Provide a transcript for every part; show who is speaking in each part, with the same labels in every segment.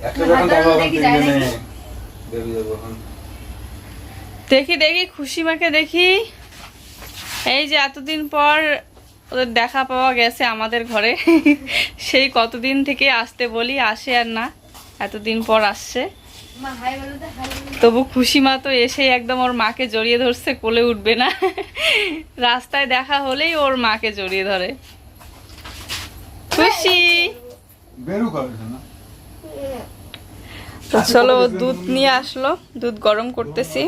Speaker 1: দেখি
Speaker 2: দেখি দেখি খুশিমাকে দেখি। এই যে এতদিন পর ওদের দেখা পাওয়া গেছে আমাদের ঘরে। সেই কতদিন থেকে আসতে বলি আসে আর না। এতদিন পর আসছে।
Speaker 1: মা হাই বলো তো হাই
Speaker 2: তবু খুশিমা তো এসে একদম ওর মাকে জড়িয়ে ধরছে কোলে উঠবে না। রাস্তায় দেখা হলেই ওর মাকে জড়িয়ে ধরে। খুশি!
Speaker 3: বেরু করেছে না
Speaker 2: চলো দুধ নিয়ে আসলো, দুধ গরম করতেছি।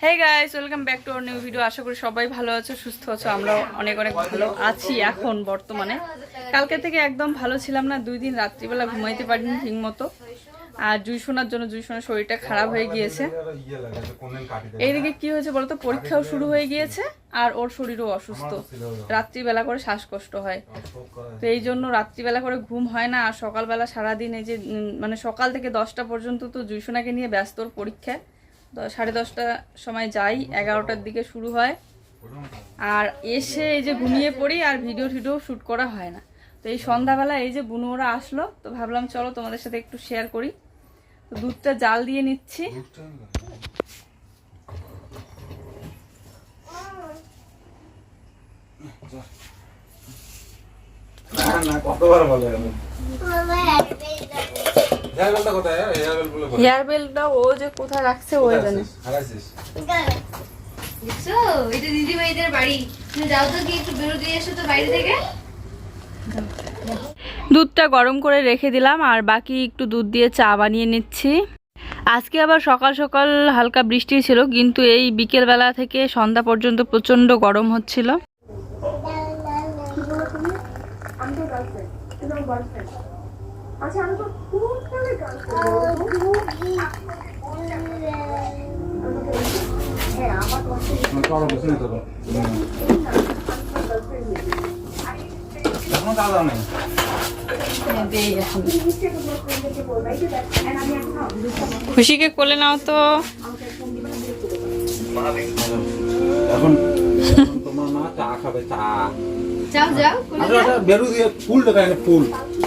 Speaker 1: হ্যাঁ
Speaker 2: guys welcome back to our new video আশা করি সবাই ভালো আছো, সুস্থ আছো আমরা অনেক অনেক ভালো আছি এখন বর্তমানে। কালকে থেকে একদম ভালো ছিলাম না, দুই দিন রাত্রিবেলা ঘুমাইতে পারিনি ঠিক মতো আর জুই শোনার জন্য, জুই শোনার শরীরটা খারাপ হয়ে গিয়েছে। এইদিকে কি হয়েছে বলতো? পরীক্ষাও শুরু হয়ে গিয়েছে আর ওর শরীরও অসুস্থ। রাত্রিবেলা করে শ্বাসকষ্ট হয়। তো এই জন্য রাত্রিবেলা করে ঘুম হয় না। আর সকালবেলা সারাদিন এই যে মানে সকাল থেকে দশটা পর্যন্ত তো জুইসোনাকে নিয়ে ব্যস্ত ওর পরীক্ষা সাড়ে দশটার সময় যাই, এগারোটার দিকে শুরু হয়। আর এসে এই যে ঘুমিয়ে পড়ি আর ভিডিও টিডিও শ্যুট করা হয় না। তো এই সন্ধ্যাবেলা এই যে বুনু ওরা আসলো, তো ভাবলাম চলো তোমাদের সাথে একটু শেয়ার করি। তো দুধটা জাল দিয়ে নিচ্ছি।
Speaker 3: হেয়ার
Speaker 2: ও যে কোথায় রাখছে ওই জানে।
Speaker 3: হারাইছিস
Speaker 1: দেখছ এটা দিদি বাড়ি। তুমি যাও তো কি একটু বেরো দিয়ে এসো তো বাইরে থেকে।
Speaker 2: দুধটা গরম করে রেখে দিলাম আর বাকি একটু দুধ দিয়ে চা বানিয়ে নিচ্ছি। আজকে আবার সকাল সকাল হালকা বৃষ্টি ছিল, কিন্তু এই বিকেলবেলা থেকে সন্ধ্যা পর্যন্ত প্রচণ্ড গরম হচ্ছিল।
Speaker 3: দাদা নেই।
Speaker 2: খুশিকে কোলে নাও তো
Speaker 3: এখন এখন তোমার মা চা খাবে চা
Speaker 1: যাও যাও কোলে
Speaker 3: আচ্ছা আচ্ছা বেরু দিয়ে ফুল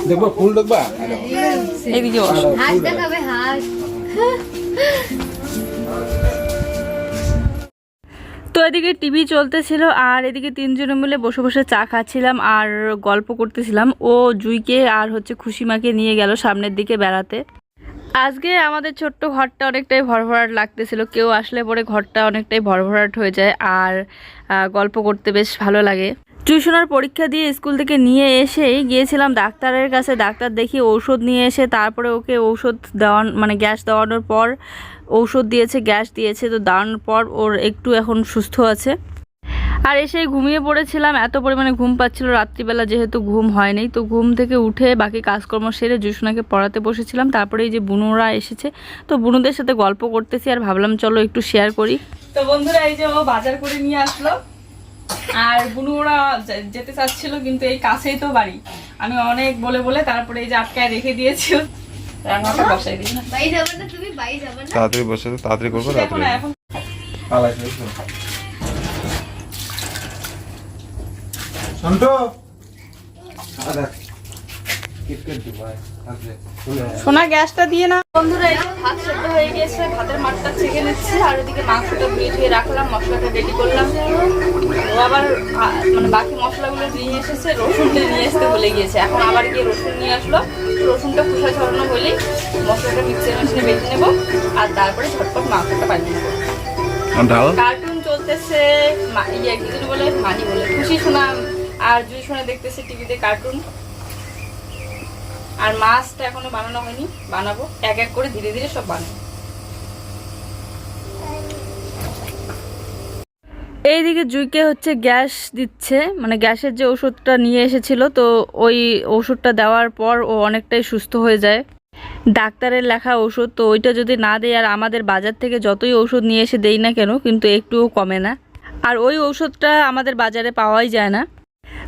Speaker 3: দেখবা ফুল দেখবা
Speaker 2: এইদিকে
Speaker 1: হাত দেখাবে হাত
Speaker 2: তো এদিকে টিভি চলতেছিল আর এদিকে তিনজনে মিলে বসে বসে চা খাচ্ছিলাম আর গল্প করতেছিলাম। ও জুইকে আর হচ্ছে খুশিমাকে নিয়ে গেল সামনের দিকে বেড়াতে। আজকে আমাদের ছোট্ট ঘরটা অনেকটাই ভরভরাট লাগতেছিল। কেউ আসলে পরে ঘরটা অনেকটাই ভরভরাট হয়ে যায় আর গল্প করতে বেশ ভালো লাগে। টিউশনের পরীক্ষা দিয়ে স্কুল থেকে নিয়ে এসেই গিয়েছিলাম ডাক্তারের কাছে। ডাক্তার দেখিয়ে ঔষধ নিয়ে এসে তারপরে ওকে ঔষধ দেওয়ান মানে গ্যাস দেওয়ানোর পর ঔষধ দিয়েছে, গ্যাস দিয়েছে। তো দেওয়ানোর পর ওর একটু এখন সুস্থ আছে। আর এসে ঘুমিয়ে পড়েছিলাম এত পরিমাণে ঘুম পাচ্ছিল রাত্রিবেলা যেহেতু ঘুম হয়নি তো ঘুম থেকে উঠে বাকি কাজকর্ম সেরে জুসুনাকে পড়াতে বসেছিলাম। তারপরে এই যে বুনুরা এসেছে তো বুনুদের সাথে গল্প করতেছি আর ভাবলাম চলো একটু শেয়ার করি। তো বন্ধুরা এই যে ও বাজার করে নিয়ে আসলো আর বুনু ওরা যেতে চাচ্ছিল কিন্তু এই কাছেই তো বাড়ি। আমি অনেক বলে বলে তারপরে এই যে আটকায় রেখে দিয়েছি। রান্নাটা বসাই দিই। না
Speaker 1: বাই যাবে না তুমি? বাই যাবে না?
Speaker 4: তাড়াতাড়ি বসে তাড়াতাড়ি করব
Speaker 2: এখন
Speaker 4: তাড়াতাড়ি
Speaker 2: এখন
Speaker 3: পালাইছে সন্টো আরে কিটকেট দি ভাই আজকে ফুলে
Speaker 2: সোনা গ্যাসটা দিয়ে না। বন্ধুরা এই ভাত সেদ্ধ হয়ে গেছে ভাতের মাঠটা ছেঁকে নিচ্ছি আর ওদিকে মাংসটা ধুয়ে রাখলাম মশলাটা রেডি করলাম। ও আবার মানে বাকি মশলাগুলো নিয়ে এসেছে রসুনটা নিয়ে আসতে ভুলে গিয়েছে। এখন আবার গিয়ে রসুন নিয়ে আসলো। রসুনটা খোসা ছড়ানো হলেই মশলাটা মিক্সার মেশিনে বেটে নেব আর তারপরে ঝটপট মাংসটা বানিয়ে নেব। কার্টুন চলতেছে মা- ইয়ে কি বলে মানি বলে। খুশি শোনা আর জুই শোনা দেখতেছে টিভিতে কার্টুন আর মাছটা এখনও বানানো হয়নি, বানাবো। এক এক করে ধীরে ধীরে সব বানাবো। এইদিকে জুইকে হচ্ছে গ্যাস দিচ্ছে মানে গ্যাসের যে ওষুধটা নিয়ে এসেছিল, তো ওই ওষুধটা দেওয়ার পর ও অনেকটাই সুস্থ হয়ে যায়। ডাক্তারের লেখা ওষুধ, তো ওইটা যদি না দেয় আর আমাদের বাজার থেকে যতই ওষুধ নিয়ে এসে দেই না কেন, কিন্তু একটুও কমে না। আর ওই ওষুধটা আমাদের বাজারে পাওয়াই যায় না।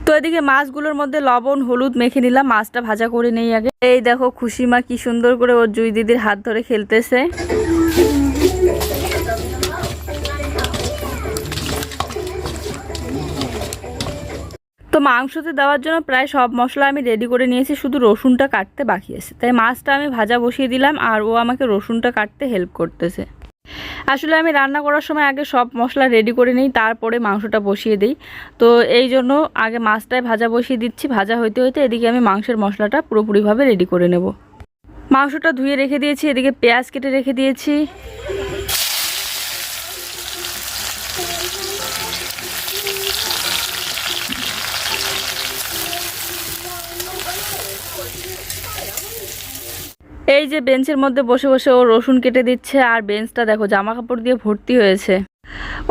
Speaker 2: তো এদিকে মাছগুলোর মধ্যে লবণ, হলুদ মেখে নিলাম। মাছটা ভাজা করে নেই আগে। এই দেখো খুশি মা কি সুন্দর করে ওর জুই দিদির হাত ধরে খেলতেছে। তো মাংসতে দেওয়ার জন্য প্রায় সব মশলা আমি রেডি করে নিয়েছি, শুধু রসুনটা কাটতে বাকি আছে। তাই মাছটা আমি ভাজা বসিয়ে দিলাম আর ও আমাকে রসুনটা কাটতে হেল্প করতেছে। আসলে আমি রান্না করার সময় আগে সব মশলা রেডি করে নিই, তারপরে মাংসটা বসিয়ে দিই। তো এই জন্য আগে মাছটায় ভাজা বসিয়ে দিচ্ছি, ভাজা হইতে হইতে এদিকে আমি মাংসের মশলাটা পুরোপুরিভাবে রেডি করে নেব। মাংসটা ধুয়ে রেখে দিয়েছি, এদিকে পেঁয়াজ কেটে রেখে দিয়েছি। এই যে বেঞ্চের মধ্যে বসে বসে ও রসুন কেটে দিচ্ছে আর বেঞ্চটা দেখো জামা কাপড় দিয়ে ভর্তি হয়েছে।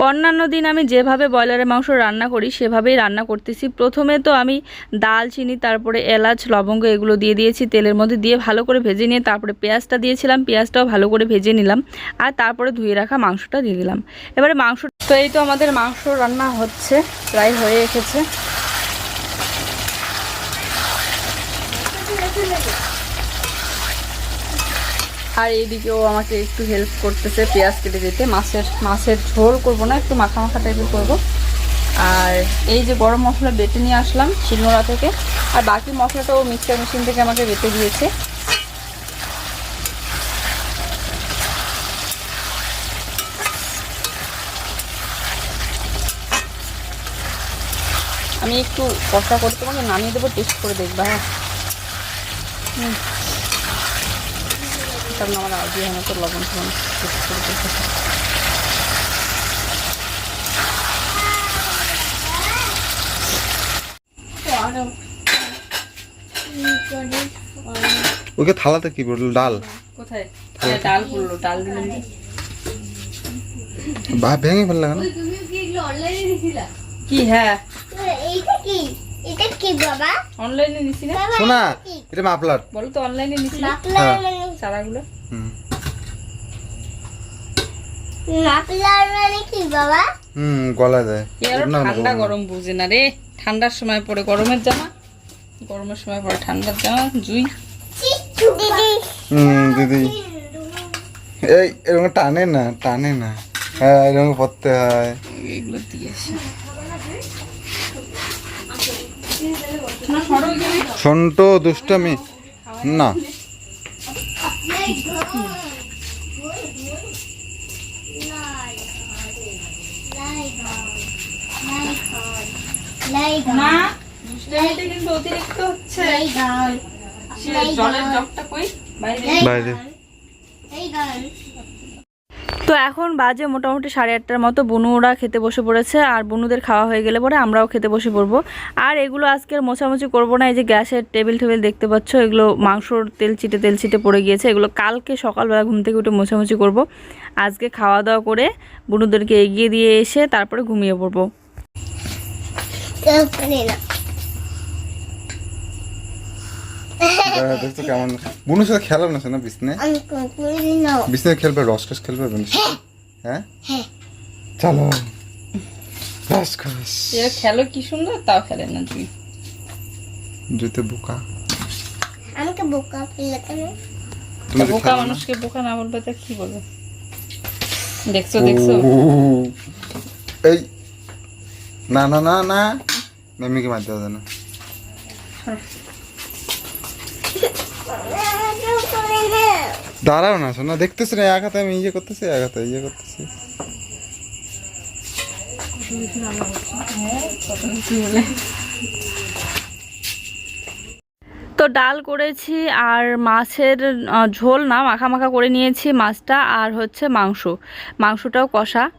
Speaker 2: অন্যান্য দিন আমি যেভাবে ব্রয়লারের মাংস রান্না করি, সেভাবেই রান্না করতেছি। প্রথমে তো আমি ডাল, চিনি, তারপরে এলাচ, লবঙ্গ এগুলো দিয়ে দিয়েছি, তেলের মধ্যে দিয়ে ভালো করে ভেজে নিয়ে তারপরে পেঁয়াজটা দিয়েছিলাম, পেঁয়াজটাও ভালো করে ভেজে নিলাম আর তারপরে ধুয়ে রাখা মাংসটা দিয়ে দিলাম। এবারে মাংস তো এই তো আমাদের মাংস রান্না হচ্ছে, প্রায় হয়ে এসেছে। আর এইদিকেও আমাকে একটু হেল্প করতেছে, পেঁয়াজ কেটে দিতে। মাছের মাছের ঝোল করব না, একটু মাখা মাখা টাইপের করব। আর এই যে গরম মশলা বেটে নিয়ে আসলাম শিলনোড়া থেকে। আর বাকি মশলাটাও মিক্সার মেশিন থেকে আমাকে বেটে দিয়েছে। আমি একটু কষা করতে তোমাকে নামিয়ে দেবো টেস্ট করে দেখবা হ্যাঁ? হুম। কারণ আমার আইডিয়া মতো লবণ ফবণ টেস্ট করে দেখতে
Speaker 4: ওকে থালাতে কি বলল ডাল।
Speaker 2: কোথায়? হ্যাঁ, ডাল পড়ল ডাল দিলাম
Speaker 4: বা ভেঙে ফেললে কেন?
Speaker 1: তুমি কি এগুলো অনলাইনে দিছিলা?
Speaker 2: কি হ্যাঁ।
Speaker 5: এইটা কি? এটা কি বাবা?
Speaker 2: অনলাইনে নিছি না।
Speaker 4: শোনা এটা মাফলার।
Speaker 2: বলো তো অনলাইনে নিছি
Speaker 5: মাফলার মানে
Speaker 2: চারাগুলো।
Speaker 4: হুম।
Speaker 5: মানে কি বাবা?
Speaker 4: হুম গলা দেয়।
Speaker 2: ঠান্ডা গরম। বুঝে না রে। ঠান্ডার সময় পরে গরমের জামা গরমের সময় পরে ঠান্ডার জামা জুই।
Speaker 5: দিদি।
Speaker 4: হুম দিদি। এই এরকম টানে না টানে না। হ্যাঁ এরকম পড়তে হয়।
Speaker 2: এগুলো দিয়েছে
Speaker 4: সন্ট দুষ্টমি। না।
Speaker 2: না দুষ্টামিটা কিন্তু অতিরিক্ত হচ্ছে। জলের জগটা কই? বাইরে।
Speaker 4: বাইরে।
Speaker 5: লাইগন
Speaker 2: তো এখন বাজে মোটামুটি সাড়ে আটটার মতো। বুনুরা খেতে বসে পড়েছে আর বুনুদের খাওয়া হয়ে গেলে পরে আমরাও খেতে বসে পড়ব। আর এগুলো আজকের মোছামুছি করব না, এই যে গ্যাসের টেবিল টেবিল দেখতে পাচ্ছ, এগুলো মাংসর তেল চিটে তেল চিটে পড়ে গিয়েছে। এগুলো কালকে সকালবেলা ঘুম থেকে উঠে মোছামুছি করব। আজকে খাওয়া দাওয়া করে বুনুদেরকে এগিয়ে দিয়ে এসে তারপরে ঘুমিয়ে পড়ব।
Speaker 4: হ্যাঁ, দেখছ কেমন। বুনুর সাথে খেলো না শোনা বিছনে?
Speaker 5: আমি করে না।
Speaker 4: বিছনে খেলবে রস খেলবে বুনুর হ্যাঁ।
Speaker 5: হ্যাঁ?
Speaker 4: চলো। রস
Speaker 2: এরা খেলো কি সুন্দর তাও খেলে না তুই
Speaker 4: জুতে বোকা।
Speaker 5: আমাকে বোকা ফেলে কেন?
Speaker 4: তুমি
Speaker 2: বোকা মানুষকে বোকা না বলবে তা কি বলব? দেখছ দেখছ?
Speaker 4: এই না না না না। মেমিকে মারতে হবে না। দাঁড়াও না, শোনা, দেখতেছি না এক হাতে আমি ইয়ে করতেছি এক হাতে ইয়ে করতেছি।
Speaker 2: তো ডাল করেছি আর মাছের ঝোল না মাখা মাখা করে নিয়েছি মাছটা আর হচ্ছে মাংস। মাংসটাও কষা।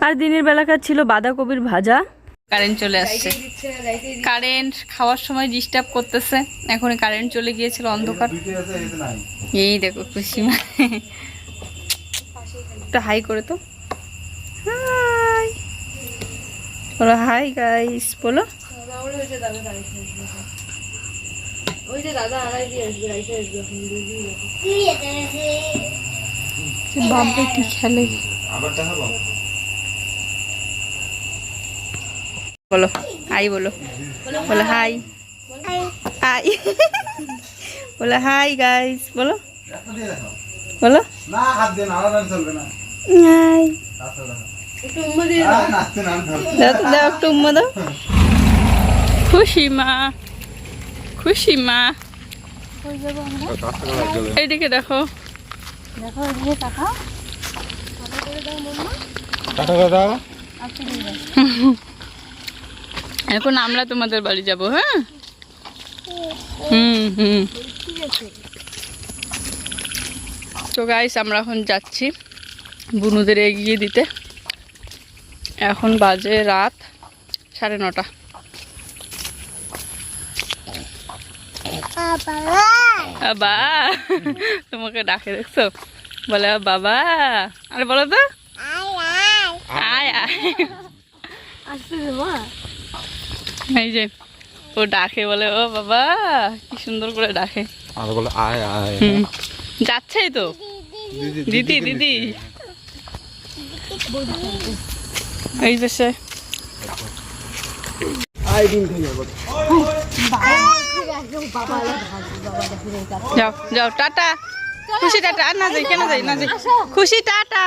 Speaker 2: আর দিনের বেলাকার ছিল বাঁধাকপির ভাজা। কারেন্ট চলে আসছে। কারেন্ট খাওয়ার সময় ডিস্টার্ব করতেছে। এখন কারেন্ট চলে গিয়েছিল অন্ধকার। এই দেখো খুশি মা। একটু হাই করে তো। হাই। বলো হাই গাইস বলো।
Speaker 1: ওই যে দাদা দাঁড়িয়ে আসবে ওই যে দাদা আড়াই দিয়ে আসবে রাইসে আসবে এখন দুই দিন যাবে।
Speaker 5: কি এটা যে
Speaker 2: বাবা কি খেলে বলো হাই বলো। বলো হাই। হাই। বলো হাই গাইস বলো। বলো। হাই। দাও। তো দাও একটু উম্মা দাও। খুশি মা। খুশি মা। এইদিকে দেখো।
Speaker 1: দেখো এদিকে তাকাও।
Speaker 4: দাদা
Speaker 2: এখন আমরা তোমাদের বাড়ি যাব হ্যাঁ? হুম হুম। তো গাইস আমরা এখন যাচ্ছি বুনুদের এগিয়ে দিতে। এখন বাজে রাত সাড়ে নটা।
Speaker 5: বাবা
Speaker 2: তোমাকে ডাকে দেখছ? বলে বাবা। আরে বলো তো।
Speaker 5: আয় আয়।
Speaker 2: আয়
Speaker 1: মা
Speaker 2: এই যে ও ডাকে বলে ও বাবা কি সুন্দর করে ডাকে।
Speaker 4: আর বলে আয় আয়।
Speaker 2: যাচ্ছেই তো। দিদি দিদি এই যে সে। যাও যাও টাটা। খুশি টাটা। আর না যাই কেন যাই না যাই। খুশি টাটা।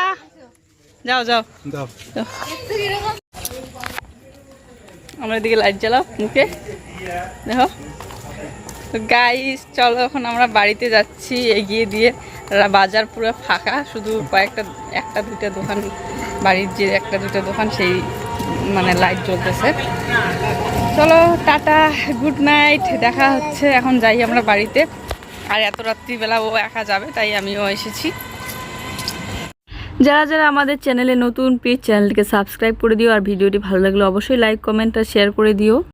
Speaker 2: যাও। যাও। আমরা এদিকে লাইট জ্বালাও মুখে দেখো। তো গাইস চলো এখন আমরা বাড়িতে যাচ্ছি, এগিয়ে দিয়ে। বাজার পুরো ফাঁকা, শুধু কয়েকটা, একটা দুইটা দোকান, বাড়ির যে একটা দুইটা দোকান, সেই মানে লাইট জ্বলতেছে। চলো, টাটা গুড নাইট দেখা হচ্ছে। এখন যাই আমরা বাড়িতে। আর এত রাত্রিবেলা ও একা যাবে, তাই আমিও এসেছি। যারা যারা আমাদের চ্যানেলে নতুন প্লিজ চ্যানেলটিকে সাবস্ক্রাইব করে দিও। আর ভিডিওটি ভালো লাগলে অবশ্যই লাইক কমেন্ট আর শেয়ার করে দিও।